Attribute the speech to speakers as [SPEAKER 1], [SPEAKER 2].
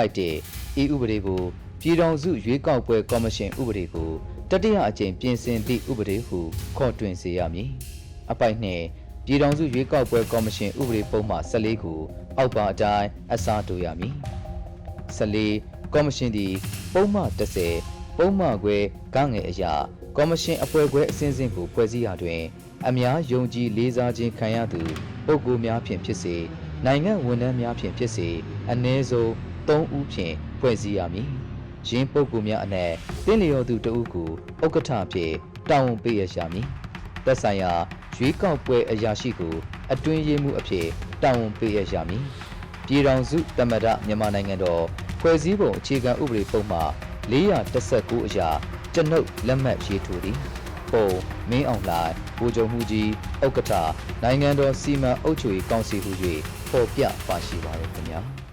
[SPEAKER 1] ပိုက်တဲ့ဤဥပဒေကိုပြည်ထောင်စုရွေးကောက်ပွဲကော်မရှင်ဥပဒေကိုတတိယအကြိမ်ပြင်ဆင်သည့်ဥပဒေဟုခေါ်တွင်စေရမည်အပိုက်နှင့်ပြည်ထောင်စုရွေးကောက်ပွဲကော်မရှင်ဥပဒေပုံမှန်14ကိုအောက်ပါအတိုင်းအစားတိုးရမည်14ကော်မရှင်သည်ပုံမှန်30ပုံမှန်ခွဲကငယ်အရာကော်မရှင်အဖွဲ့ခွဲအစဉ်စဉ်ကိုဖွဲ့စည်းရာတွင် အများယုံကြည်လေးစားခြင်းခံရသူပုဂ္ဂိုလ်များဖြင့်ဖြစ်စေနိုင်ငံဝန်ထမ်းများဖြင့်ဖြစ်စေအ ਨੇ ဆုံး 3ဦးဖြင့်ဖွဲ့စည်းရမည်။ယင်းပုဂ္ဂိုလ်များအနက်တင်းလျော်သူတဦးကိုဥက္ကဋ္ဌဖြင့်တာဝန်ပေးရရှာမည်။သက်ဆိုင်ရာရွေးကောက်ပွဲအရာရှိကိုအတွင်းရေးမှုအဖြစ်တာဝန်ပေးရရှာမည်။ပြည်ထောင်စုသမ္မတမြန်မာနိုင်ငံတော်ဖွဲ့စည်းပုံအခြေခံဥပဒေပုံမှ419အရာကျွန်ုပ်လက်မှတ်ရေးထိုးသည်။ပုံမင်းအောင်လှိုင်ဗိုလ်ချုပ်မှုကြီးဥက္ကဋ္ဌနိုင်ငံတော်စီမံအုပ်ချုပ်ရေးကောင်စီဟု၍ပေါ်ပြပါရှိပါရခင်ဗျာ။